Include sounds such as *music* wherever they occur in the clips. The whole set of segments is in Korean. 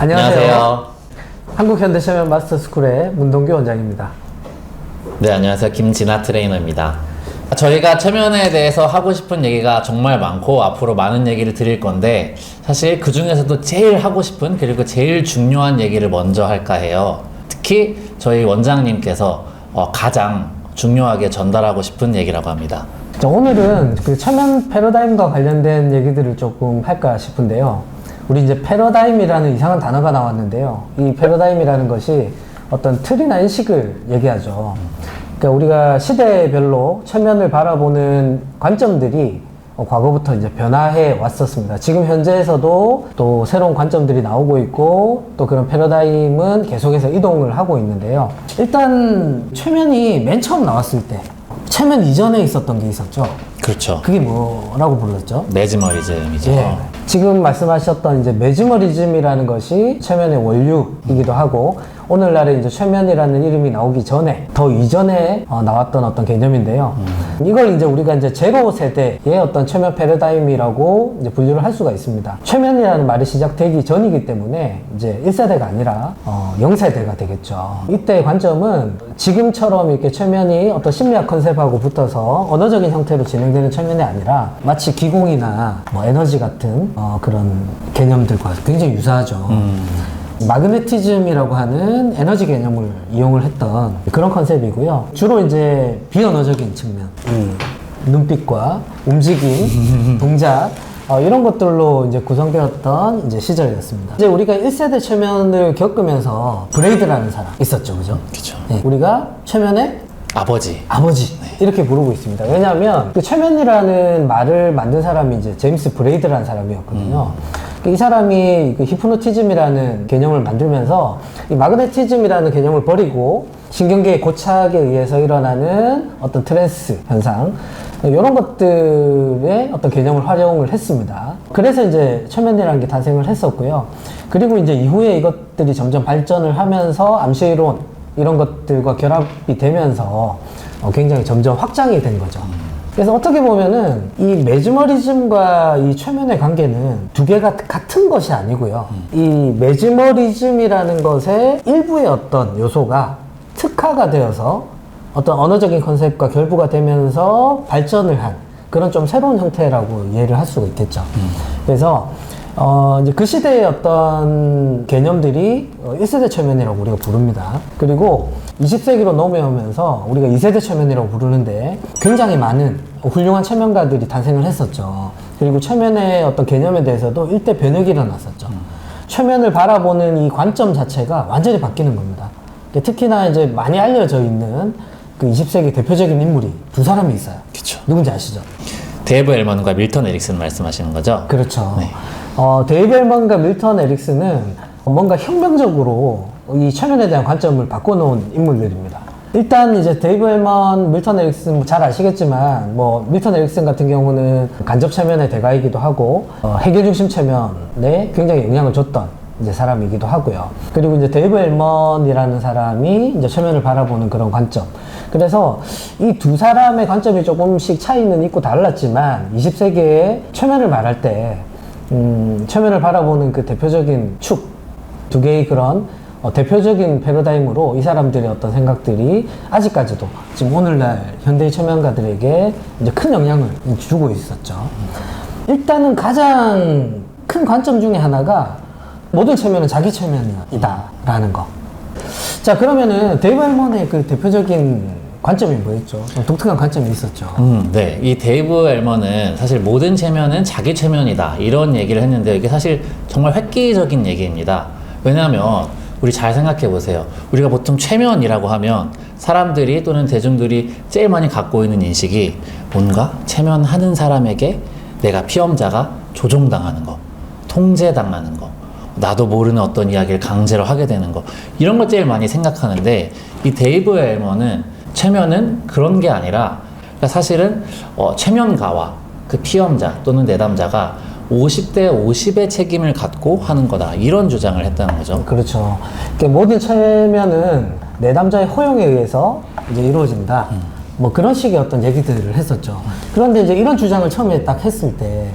안녕하세요. 한국현대체면 마스터스쿨의 문동규 원장입니다. 네, 안녕하세요. 김진아 트레이너입니다. 저희가 체면에 대해서 하고 싶은 얘기가 정말 많고 앞으로 많은 얘기를 드릴 건데 사실 그 중에서도 제일 하고 싶은 그리고 제일 중요한 얘기를 먼저 할까 해요. 특히 저희 원장님께서 어, 가장 중요하게 전달하고 싶은 얘기라고 합니다. 자, 오늘은 그 체면 패러다임과 관련된 얘기들을 조금 할까 싶은데요. 우리 이제 패러다임이라는 이상한 단어가 나왔는데요. 이 패러다임이라는 것이 어떤 틀이나 인식을 얘기하죠. 그러니까 우리가 시대별로 체면을 바라보는 관점들이 어, 과거부터 이제 변화해 왔었습니다. 지금 현재에서도 또 새로운 관점들이 나오고 있고 또 그런 패러다임은 계속해서 이동을 하고 있는데요. 일단 최면이 맨 처음 나왔을 때 최면 이전에 있었던 게 있었죠. 그렇죠. 그게 뭐라고 불렀죠? 매즈머리즘이죠. 예. 지금 말씀하셨던 이제 매즈머리즘이라는 것이 최면의 원류이기도 하고 오늘날에 이제 최면이라는 이름이 나오기 전에 더 이전에 어, 나왔던 어떤 개념인데요. 이걸 이제 우리가 이제 제로 세대의 어떤 최면 패러다임이라고 이제 분류를 할 수가 있습니다. 최면이라는 말이 시작되기 전이기 때문에 이제 1세대가 아니라 어, 0세대가 되겠죠. 이때의 관점은 지금처럼 이렇게 최면이 어떤 심리학 컨셉하고 붙어서 언어적인 형태로 진행되는 최면이 아니라 마치 기공이나 뭐 에너지 같은 어, 그런 개념들과 굉장히 유사하죠. 마그네티즘이라고 하는 에너지 개념을 이용을 했던 그런 컨셉이고요. 주로 이제 비언어적인 측면, 이 눈빛과 움직임, 동작, 어, 이런 것들로 이제 구성되었던 이제 시절이었습니다. 이제 우리가 1세대 최면을 겪으면서 브레이드라는 사람 있었죠, 그죠? 그렇죠. 네, 우리가 최면의 아버지. 아버지 이렇게 부르고 있습니다. 왜냐하면 그 최면이라는 말을 만든 사람이 이제 제임스 브레이드라는 사람이었거든요. 이 사람이 그 히프노티즘이라는 개념을 만들면서 이 마그네티즘이라는 개념을 버리고 신경계의 고착에 의해서 일어나는 어떤 트랜스 현상 이런 것들의 어떤 개념을 활용을 했습니다. 그래서 이제 최면이라는 게 탄생을 했었고요. 그리고 이제 이후에 이것들이 점점 발전을 하면서 암시이론 이런 것들과 결합이 되면서 어, 굉장히 점점 확장이 된 거죠. 그래서 어떻게 보면은 이 매즈머리즘과 이 최면의 관계는 두 개가 같은 것이 아니고요. 이 매즈머리즘이라는 것의 일부의 어떤 요소가 특화가 되어서 어떤 언어적인 컨셉과 결부가 되면서 발전을 한 그런 좀 새로운 형태라고 이해를 할 수가 있겠죠. 그래서 어, 이제 그 시대의 어떤 개념들이 어, 1세대 최면이라고 우리가 부릅니다. 그리고 20세기로 넘어오면서 우리가 2세대 최면이라고 부르는데 굉장히 많은 훌륭한 최면가들이 탄생을 했었죠. 그리고 최면의 어떤 개념에 대해서도 일대 변혁이 일어났었죠. 최면을 바라보는 이 관점 자체가 완전히 바뀌는 겁니다. 특히나 이제 많이 알려져 있는 그 20세기 대표적인 인물이 두 사람이 있어요. 그렇죠. 누군지 아시죠? 데이브 엘먼과 밀턴 에릭슨 말씀하시는 거죠? 그렇죠. 네. 어, 데이브 앨먼과 밀턴 에릭스는 뭔가 혁명적으로 이 최면에 대한 관점을 바꿔놓은 인물들입니다. 일단 이제 데이브 앨먼, 밀턴 에릭슨 뭐잘 아시겠지만 뭐 밀턴 에릭슨 같은 경우는 간접 최면의 대가이기도 하고 어, 해결 중심 최면에 굉장히 영향을 줬던 이제 사람이기도 하고요. 그리고 이제 데이브 앨먼이라는 사람이 이제 최면을 바라보는 그런 관점. 그래서 이 두 사람의 관점이 조금씩 차이는 있고 달랐지만 20세기에 최면을 말할 때 음, 최면을 바라보는 그 대표적인 축, 두 개의 그런 어, 대표적인 패러다임으로 이 사람들의 어떤 생각들이 아직까지도 지금 오늘날 현대의 최면가들에게 이제 큰 영향을 주고 있었죠. 일단은 가장 큰 관점 중에 하나가 모든 최면은 자기 최면이다라는 거. 자, 그러면은 데이브 앨먼의 그 대표적인 관점이 뭐였죠? 좀 독특한 관점이 있었죠. 음, 네. 이 데이브 엘먼은 사실 모든 체면은 자기 체면이다. 이런 얘기를 했는데 이게 사실 정말 획기적인 얘기입니다. 왜냐하면 우리 잘 생각해 보세요. 우리가 보통 체면이라고 하면 사람들이 또는 대중들이 제일 많이 갖고 있는 인식이 뭔가 체면하는 사람에게 내가 피험자가 조종당하는 거, 통제당하는 거, 나도 모르는 어떤 이야기를 강제로 하게 되는 거 이런 걸 제일 많이 생각하는데 이 데이브 엘먼은 최면은 그런 게 아니라 그러니까 사실은 어, 최면가와 그 피험자 또는 내담자가 50대 50의 책임을 갖고 하는 거다 이런 주장을 했다는 거죠. 그렇죠. 모든 최면은 내담자의 허용에 의해서 이제 이루어진다. 뭐 그런 식의 어떤 얘기들을 했었죠. 그런데 이제 이런 주장을 처음에 딱 했을 때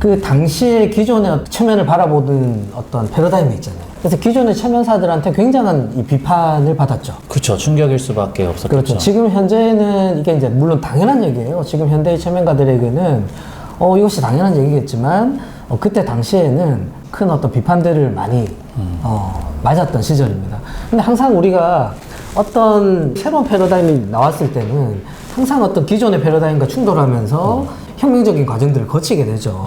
그 당시에 기존의 체면을 바라보는 어떤 패러다임이 있잖아요. 그래서 기존의 체면사들한테 굉장한 이 비판을 받았죠. 그렇죠. 충격일 수밖에 없었겠죠. 그렇죠. 지금 현재는 이게 이제 물론 당연한 얘기예요. 지금 현대의 체면가들에게는 어, 이것이 당연한 얘기겠지만 어, 그때 당시에는 큰 어떤 비판들을 많이 어, 맞았던 시절입니다. 근데 항상 우리가 어떤 새로운 패러다임이 나왔을 때는 항상 어떤 기존의 패러다임과 충돌하면서 혁명적인 과정들을 거치게 되죠.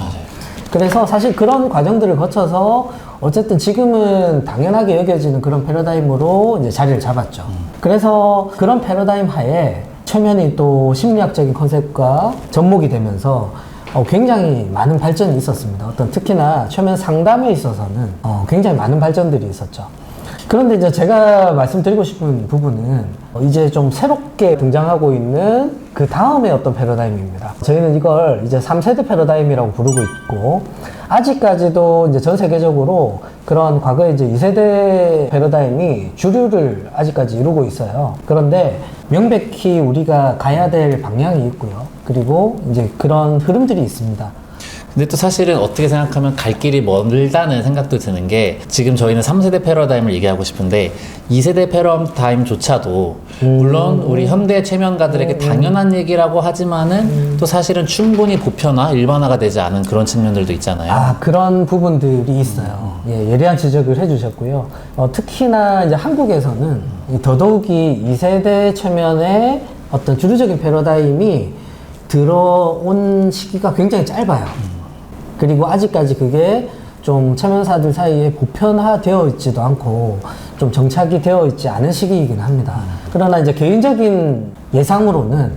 그래서 사실 그런 과정들을 거쳐서 어쨌든 지금은 당연하게 여겨지는 그런 패러다임으로 이제 자리를 잡았죠. 그래서 그런 패러다임 하에 최면이 또 심리학적인 컨셉과 접목이 되면서 어, 굉장히 많은 발전이 있었습니다. 어떤 특히나 최면 상담에 있어서는 어, 굉장히 많은 발전들이 있었죠. 그런데 이제 제가 말씀드리고 싶은 부분은 어, 이제 좀 새롭게 등장하고 있는 그 다음의 어떤 패러다임입니다. 저희는 이걸 이제 3세대 패러다임이라고 부르고 있고, 아직까지도 이제 전 세계적으로 그런 과거에 이제 2세대 패러다임이 주류를 아직까지 이루고 있어요. 그런데 명백히 우리가 가야 될 방향이 있고요. 그리고 이제 그런 흐름들이 있습니다. 근데 또 사실은 어떻게 생각하면 갈 길이 멀다는 생각도 드는 게 지금 저희는 3세대 패러다임을 얘기하고 싶은데 2세대 패러다임조차도 물론 우리 현대 체면가들에게 당연한 얘기라고 하지만은 또 사실은 충분히 보편화, 일반화가 되지 않은 그런 측면들도 있잖아요. 아, 그런 부분들이 있어요. 예, 예리한 지적을 해주셨고요. 어, 특히나 이제 한국에서는 이 더더욱이 2세대 체면의 어떤 주류적인 패러다임이 들어온 시기가 굉장히 짧아요. 그리고 아직까지 그게 좀 체면사들 사이에 보편화되어 있지도 않고 좀 정착이 되어 있지 않은 시기이긴 합니다. 그러나 이제 개인적인 예상으로는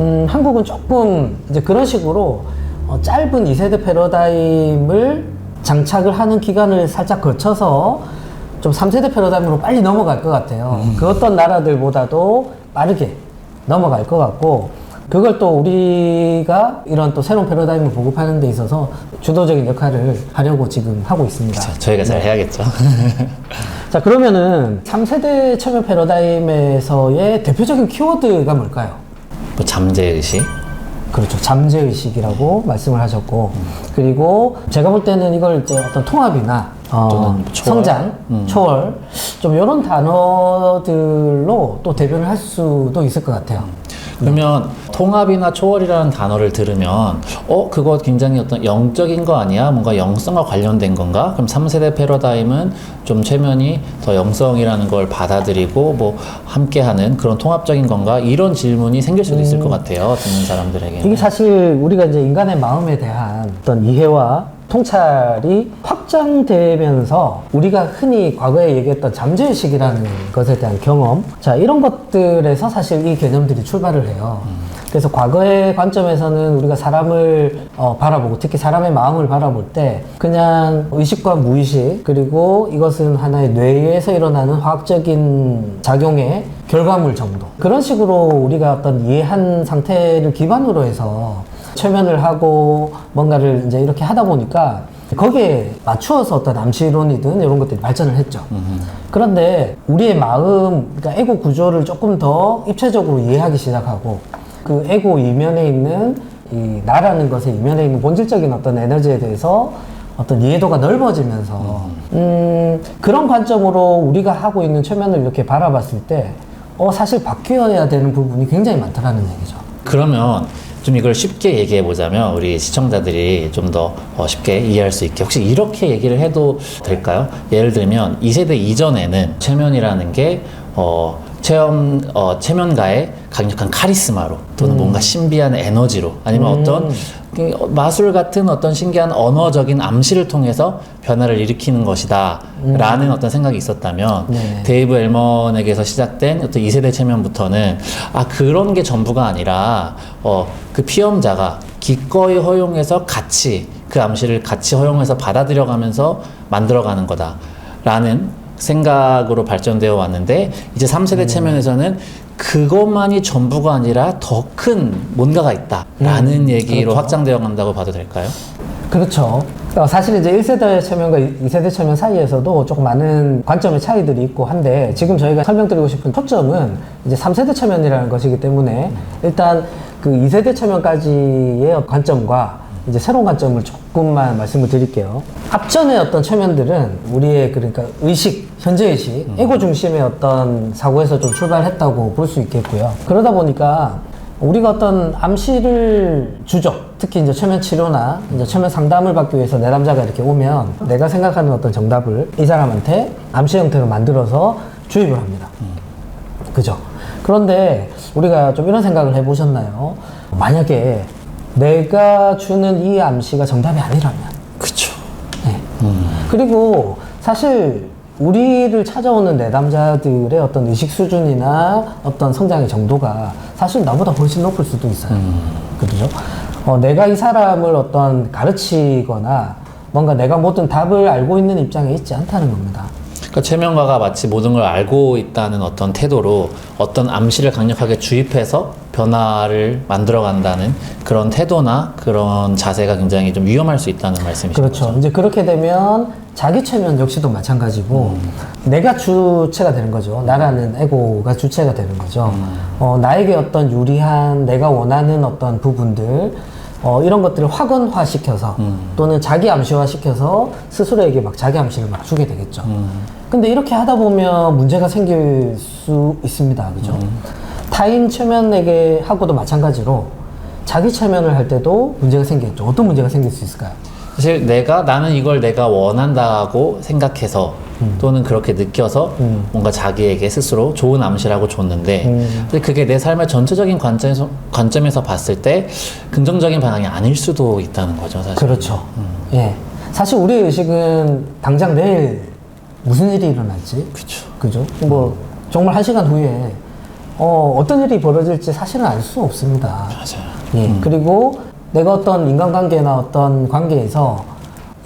음, 한국은 조금 이제 그런 식으로 어, 짧은 2세대 패러다임을 장착을 하는 기간을 살짝 거쳐서 좀 3세대 패러다임으로 빨리 넘어갈 것 같아요. 그 어떤 나라들보다도 빠르게 넘어갈 것 같고 그걸 또 우리가 이런 또 새로운 패러다임을 보급하는 데 있어서 주도적인 역할을 하려고 지금 하고 있습니다. 자, 저희가 잘 해야겠죠. *laughs* 자, 그러면은 3세대 체면 패러다임에서의 대표적인 키워드가 뭘까요? 뭐 잠재의식. 그렇죠. 잠재의식이라고 말씀을 하셨고, 그리고 제가 볼 때는 이걸 이제 어떤 통합이나, 어, 또는 초월? 성장, 초월, 좀 이런 단어들로 또 대변을 할 수도 있을 것 같아요. 그러면 통합이나 초월이라는 단어를 들으면 어 그거 굉장히 어떤 영적인 거 아니야? 뭔가 영성과 관련된 건가? 그럼 3세대 패러다임은 좀 최면이 더 영성이라는 걸 받아들이고 뭐 함께하는 그런 통합적인 건가? 이런 질문이 생길 수도 있을 것 같아요. 듣는 사람들에게. 이게 사실 우리가 이제 인간의 마음에 대한 어떤 이해와 통찰이 확장되면서 우리가 흔히 과거에 얘기했던 잠재의식이라는 것에 대한 경험. 자 이런 것들에서 사실 이 개념들이 출발을 해요. 그래서 과거의 관점에서는 우리가 사람을 어, 바라보고 특히 사람의 마음을 바라볼 때 그냥 의식과 무의식 그리고 이것은 하나의 뇌에서 일어나는 화학적인 작용의 결과물 정도. 그런 식으로 우리가 어떤 이해한 상태를 기반으로 해서 최면을 하고 뭔가를 이제 이렇게 하다 보니까 거기에 맞추어서 어떤 암시론이든 이런 것들이 발전을 했죠. 그런데 우리의 마음, 그러니까 에고 구조를 조금 더 입체적으로 이해하기 시작하고 그 에고 이면에 있는 이 나라는 것의 이면에 있는 본질적인 어떤 에너지에 대해서 어떤 이해도가 넓어지면서 음, 그런 관점으로 우리가 하고 있는 최면을 이렇게 바라봤을 때 어, 사실 바뀌어야 되는 부분이 굉장히 많다라는 얘기죠. 그러면 좀 이걸 쉽게 얘기해 보자면 우리 시청자들이 좀 더 쉽게 이해할 수 있게 혹시 이렇게 얘기를 해도 될까요? 예를 들면 2세대 이전에는 체면이라는 게 어, 체험 어, 체면가의 강력한 카리스마로 또는 뭔가 신비한 에너지로 아니면 어떤 그 마술 같은 어떤 신기한 언어적인 암시를 통해서 변화를 일으키는 것이다 라는 어떤 생각이 있었다면 네. 데이브 엘먼에게서 시작된 어떤 2세대 체면부터는 아 그런 게 전부가 아니라 어 그 피험자가 기꺼이 허용해서 같이 그 암시를 같이 허용해서 받아들여가면서 만들어가는 거다 라는 생각으로 발전되어 왔는데 이제 3세대 체면에서는 그것만이 전부가 아니라 더 큰 뭔가가 있다라는 얘기로 확장되어 간다고 봐도 될까요? 그렇죠. 어, 사실 이제 1세대 체면과 2세대 체면 사이에서도 조금 많은 관점의 차이들이 있고 한데 지금 저희가 설명드리고 싶은 초점은 이제 3세대 체면이라는 것이기 때문에 일단 그 2세대 체면까지의 관점과 이제 새로운 관점을 조금만 말씀을 드릴게요. 앞전의 어떤 최면들은 우리의 그러니까 의식, 현재 의식, 에고 중심의 어떤 사고에서 좀 출발했다고 볼 수 있겠고요. 그러다 보니까 우리가 어떤 암시를 주죠. 특히 이제 최면 치료나 이제 최면 상담을 받기 위해서 내담자가 이렇게 오면 내가 생각하는 어떤 정답을 이 사람한테 암시 형태로 만들어서 주입을 합니다. 그죠? 그런데 우리가 좀 이런 생각을 해보셨나요? 만약에 내가 주는 이 암시가 정답이 아니라면, 그쵸. 네. 그리고 사실 우리를 찾아오는 내담자들의 어떤 의식 수준이나 어떤 성장의 정도가 사실 나보다 훨씬 높을 수도 있어요. 그죠? 어, 내가 이 사람을 어떤 가르치거나 뭔가 내가 모든 답을 알고 있는 입장에 있지 않다는 겁니다. 그러니까 최명가가 마치 모든 걸 알고 있다는 어떤 태도로 어떤 암시를 강력하게 주입해서 변화를 만들어간다는 그런 태도나 그런 자세가 굉장히 좀 위험할 수 있다는 말씀이시죠. 그렇죠. 이제 그렇게 되면 자기 최면 역시도 마찬가지고 내가 주체가 되는 거죠. 나라는 에고가 주체가 되는 거죠. 어, 나에게 어떤 유리한 내가 원하는 어떤 부분들 어, 이런 것들을 확언화 시켜서 또는 자기 암시화 시켜서 스스로에게 막 자기 암시를 막 주게 되겠죠. 근데 이렇게 하다 보면 문제가 생길 수 있습니다. 그죠? 타인 최면에게 하고도 마찬가지로 자기 최면을 할 때도 문제가 생기겠죠. 어떤 문제가 생길 수 있을까요? 사실 내가 나는 이걸 내가 원한다고 생각해서 또는 그렇게 느껴서 뭔가 자기에게 스스로 좋은 암시라고 줬는데 근데 그게 내 삶의 전체적인 관점에서 관점에서 봤을 때 긍정적인 반응이 아닐 수도 있다는 거죠 사실. 그렇죠. 예. 사실 우리의 의식은 당장 내일 무슨 일이 일어날지, 그렇죠. 그죠? 뭐, 정말 한 시간 후에, 어, 어떤 일이 벌어질지 사실은 알 수 없습니다. 맞아요. 예. 그리고 내가 어떤 인간관계나 어떤 관계에서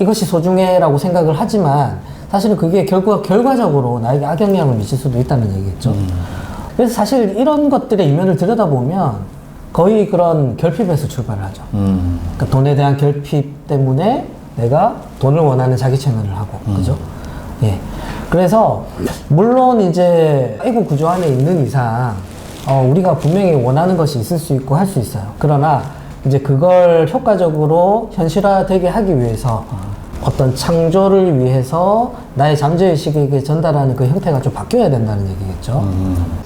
이것이 소중해라고 생각을 하지만 사실은 그게 결과, 결과적으로 나에게 악영향을 미칠 수도 있다는 얘기겠죠. 그래서 사실 이런 것들의 이면을 들여다보면 거의 그런 결핍에서 출발을 하죠. 음. 그러니까 돈에 대한 결핍 때문에 내가 돈을 원하는 자기 체면을 하고, 그죠? 예. 그래서, 물론 이제, 에고 구조 안에 있는 이상, 어, 우리가 분명히 원하는 것이 있을 수 있고 할 수 있어요. 그러나, 이제 그걸 효과적으로 현실화되게 하기 위해서 어떤 창조를 위해서 나의 잠재의식에게 전달하는 그 형태가 좀 바뀌어야 된다는 얘기겠죠.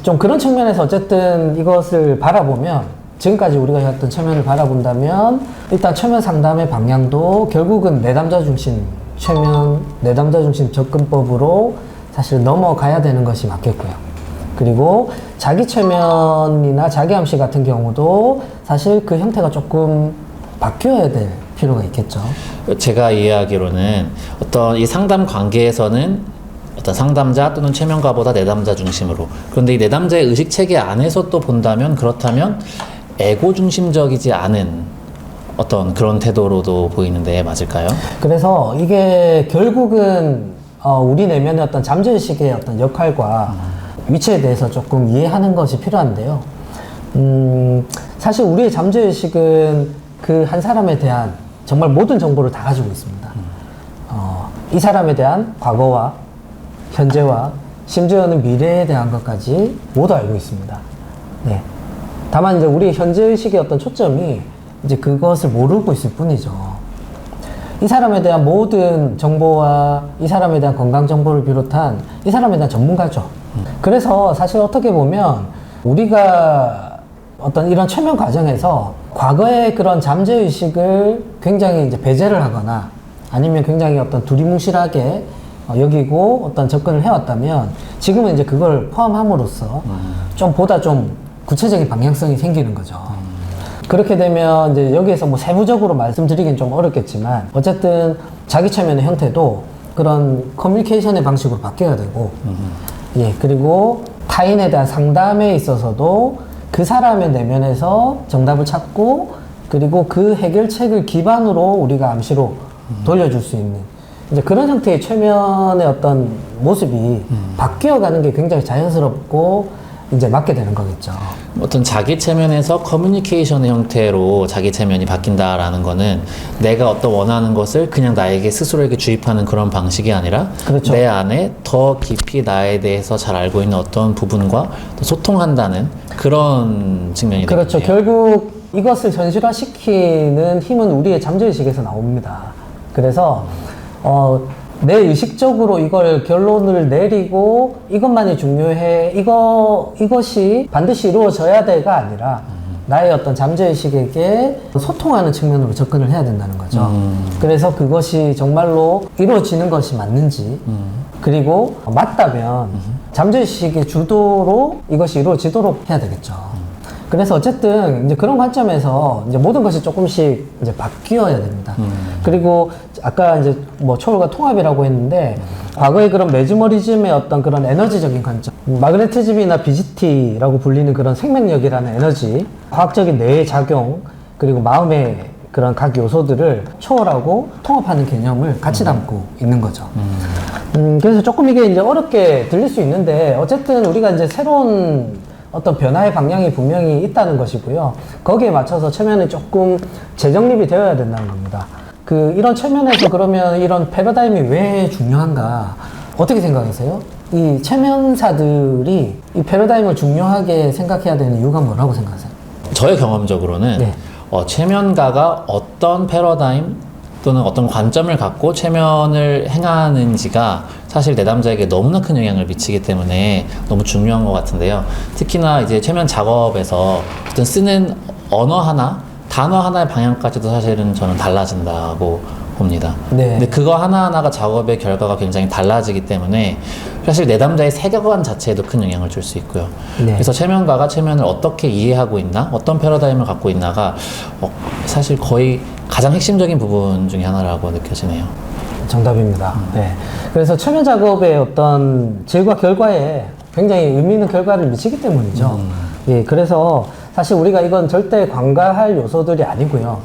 좀 그런 측면에서 어쨌든 이것을 바라보면 지금까지 우리가 해왔던 최면을 바라본다면 일단 최면 상담의 방향도 결국은 내담자 중심 최면 내담자 중심 접근법으로 사실 넘어가야 되는 것이 맞겠고요. 그리고 자기 최면이나 자기 암시 같은 경우도 사실 그 형태가 조금 바뀌어야 될 필요가 있겠죠. 제가 이해하기로는 어떤 이 상담 관계에서는 어떤 상담자 또는 최면가보다 내담자 중심으로 그런데 이 내담자의 의식 체계 안에서 또 본다면 그렇다면 에고 중심적이지 않은 어떤 그런 태도로도 보이는데 맞을까요? 그래서 이게 결국은 어, 우리 내면의 어떤 잠재의식의 어떤 역할과 위치에 대해서 조금 이해하는 것이 필요한데요. 음, 사실 우리의 잠재의식은 그 한 사람에 대한 정말 모든 정보를 다 가지고 있습니다. 어, 이 사람에 대한 과거와 현재와 심지어는 미래에 대한 것까지 모두 알고 있습니다. 네. 다만 이제 우리 현재 의식의 어떤 초점이 이제 그것을 모르고 있을 뿐이죠. 이 사람에 대한 모든 정보와 이 사람에 대한 건강 정보를 비롯한 이 사람에 대한 전문가죠. 그래서 사실 어떻게 보면 우리가 어떤 이런 최면 과정에서 과거의 그런 잠재 의식을 굉장히 이제 배제를 하거나 아니면 굉장히 어떤 두리뭉실하게 어, 여기고 어떤 접근을 해왔다면 지금은 이제 그걸 포함함으로써 좀 보다 좀 구체적인 방향성이 생기는 거죠. 그렇게 되면 이제 여기에서 뭐 세부적으로 말씀드리긴 좀 어렵겠지만 어쨌든 자기 체면의 형태도 그런 커뮤니케이션의 방식으로 바뀌어야 되고 예 그리고 타인에 대한 상담에 있어서도 그 사람의 내면에서 정답을 찾고 그리고 그 해결책을 기반으로 우리가 암시로 돌려줄 수 있는 이제 그런 형태의 최면의 어떤 모습이 바뀌어가는 게 굉장히 자연스럽고 이제 맞게 되는 거겠죠. 어떤 자기 체면에서 커뮤니케이션의 형태로 자기 체면이 바뀐다라는 거는 내가 어떤 원하는 것을 그냥 나에게 스스로에게 주입하는 그런 방식이 아니라 그렇죠. 내 안에 더 깊이 나에 대해서 잘 알고 있는 어떤 부분과 또 소통한다는 그런 측면이 그렇죠. 되겠네요. 결국 이것을 현실화시키는 힘은 우리의 잠재의식에서 나옵니다. 그래서 어, 내 의식적으로 이걸 결론을 내리고 이것만이 중요해. 이거 이것이 반드시 이루어져야 돼가 아니라 나의 어떤 잠재의식에게 소통하는 측면으로 접근을 해야 된다는 거죠. 그래서 그것이 정말로 이루어지는 것이 맞는지 그리고 맞다면 잠재의식의 주도로 이것이 이루어지도록 해야 되겠죠. 그래서 어쨌든 이제 그런 관점에서 이제 모든 것이 조금씩 이제 바뀌어야 됩니다. 그리고 아까 이제 뭐 초월과 통합이라고 했는데 과거의 그런 매즈머리즘의 어떤 그런 에너지적인 관점, 마그네티즘이나 BGT라고 불리는 그런 생명력이라는 에너지, 과학적인 뇌의 작용, 그리고 마음의 그런 각 요소들을 초월하고 통합하는 개념을 같이 담고 있는 거죠. 음, 그래서 조금 이게 이제 어렵게 들릴 수 있는데 어쨌든 우리가 이제 새로운 어떤 변화의 방향이 분명히 있다는 것이고요. 거기에 맞춰서 체면이 조금 재정립이 되어야 된다는 겁니다. 그 이런 체면에서 그러면 이런 패러다임이 왜 중요한가? 어떻게 생각하세요? 이 체면사들이 이 패러다임을 중요하게 생각해야 되는 이유가 뭐라고 생각하세요? 저의 경험적으로는 네. 어, 체면가가 어떤 패러다임 또는 어떤 관점을 갖고 체면을 행하는지가 사실 내담자에게 너무나 큰 영향을 미치기 때문에 너무 중요한 것 같은데요. 특히나 이제 체면 작업에서 어떤 쓰는 언어 하나, 단어 하나의 방향까지도 사실은 저는 달라진다고 봅니다. 네. 근데 그거 하나하나가 작업의 결과가 굉장히 달라지기 때문에 사실 내담자의 세계관 자체에도 큰 영향을 줄 수 있고요. 네. 그래서 체면가가 체면을 어떻게 이해하고 있나, 어떤 패러다임을 갖고 있나가 어, 사실 거의 가장 핵심적인 부분 중에 하나라고 느껴지네요. 정답입니다. 네. 그래서 체면 작업의 어떤 질과 결과에 굉장히 의미 있는 결과를 미치기 때문이죠. 예, 그래서 사실 우리가 이건 절대 관가할 요소들이 아니고요.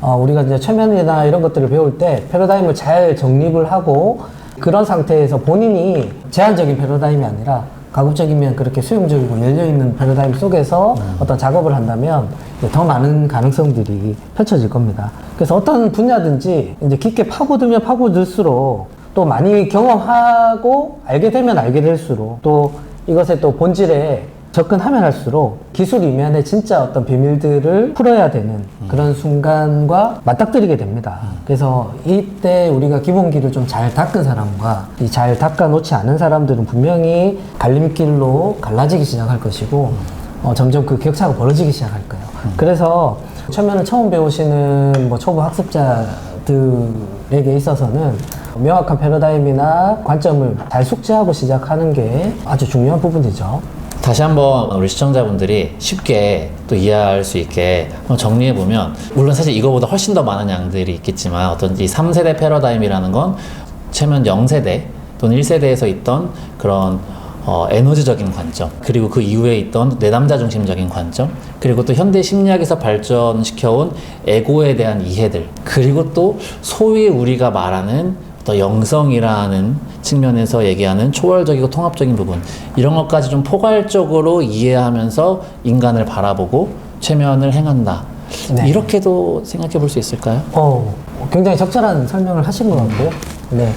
어, 우리가 이제 체면이나 이런 것들을 배울 때 패러다임을 잘 정립을 하고 그런 상태에서 본인이 제한적인 패러다임이 아니라 가급적이면 그렇게 수용적이고 열려있는 패러다임 속에서 어떤 작업을 한다면 더 많은 가능성들이 펼쳐질 겁니다. 그래서 어떤 분야든지 이제 깊게 파고들면 파고들수록 또 많이 경험하고 알게 되면 알게 될수록 또 이것의 또 본질에 접근하면 할수록 기술 이면에 진짜 어떤 비밀들을 풀어야 되는 그런 순간과 맞닥뜨리게 됩니다. 그래서 이때 우리가 기본기를 좀 잘 닦은 사람과 이 잘 닦아 놓지 않은 사람들은 분명히 갈림길로 갈라지기 시작할 것이고 어, 점점 그 격차가 벌어지기 시작할 거예요. 그래서 처음에는 처음 배우시는 뭐 초보 학습자들에게 있어서는 명확한 패러다임이나 관점을 잘 숙지하고 시작하는 게 아주 중요한 부분이죠. 다시 한번 우리 시청자분들이 쉽게 또 이해할 수 있게 한번 정리해 보면 물론 사실 이거보다 훨씬 더 많은 양들이 있겠지만 어떤 이 3세대 패러다임이라는 건 체면 0세대 또는 1세대에서 있던 그런 어, 에너지적인 관점 그리고 그 이후에 있던 내담자 중심적인 관점 그리고 또 현대 심리학에서 발전시켜온 에고에 대한 이해들 그리고 또 소위 우리가 말하는 또 영성이라는 측면에서 얘기하는 초월적이고 통합적인 부분 이런 것까지 좀 포괄적으로 이해하면서 인간을 바라보고 최면을 행한다 네. 이렇게도 생각해 볼 수 있을까요? 어, 굉장히 적절한 설명을 하신 것 같고요. 네.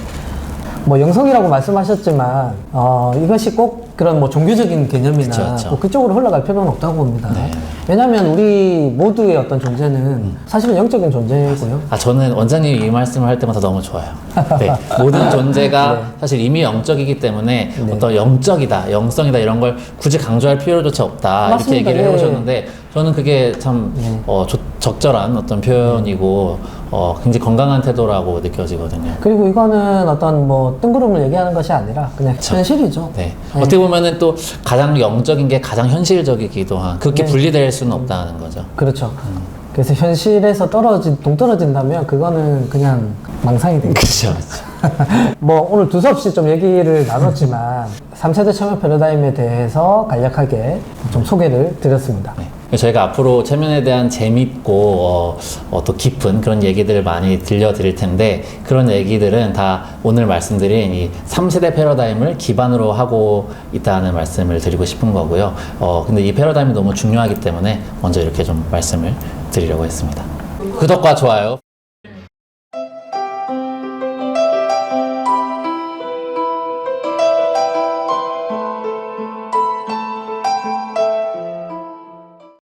뭐 영성이라고 말씀하셨지만 어, 이것이 꼭 그런 뭐 종교적인 개념이나 그쵸, 그쵸. 꼭 그쪽으로 흘러갈 필요는 없다고 봅니다. 네. 왜냐하면 우리 모두의 어떤 존재는 사실은 영적인 존재고요. 아 저는 원장님이 이 말씀을 할 때마다 너무 좋아요. 네, 모든 존재가 *laughs* 네. 사실 이미 영적이기 때문에 어떤 영적이다, 영성이다 이런 걸 굳이 강조할 필요조차 없다 맞습니다. 이렇게 얘기를 예. 해오셨는데 저는 그게 참 네. 어, 조- 적절한 어떤 표현이고 어, 굉장히 건강한 태도라고 느껴지거든요. 그리고 이거는 어떤 뭐 뜬구름을 얘기하는 것이 아니라 그냥 현실이죠. 네. 어떻게 보면은 또 가장 영적인 게 가장 현실적이기도 한 그렇게 네. 분리될 수는 없다는 거죠. 그렇죠. 그래서 현실에서 떨어진 동떨어진다면 그거는 그냥 망상이 되겠죠. 그렇죠. *laughs* 뭐 오늘 두서없이 좀 얘기를 나눴지만 3세대 체면 패러다임에 대해서 간략하게 좀 소개를 드렸습니다. 네. 저희가 앞으로 체면에 대한 재밌고 어, 어, 또 깊은 그런 얘기들을 많이 들려드릴 텐데 그런 얘기들은 다 오늘 말씀드린 이 3세대 패러다임을 기반으로 하고 있다는 말씀을 드리고 싶은 거고요. 어, 근데 이 패러다임이 너무 중요하기 때문에 먼저 이렇게 좀 말씀을 드리려고 했습니다. 구독과 좋아요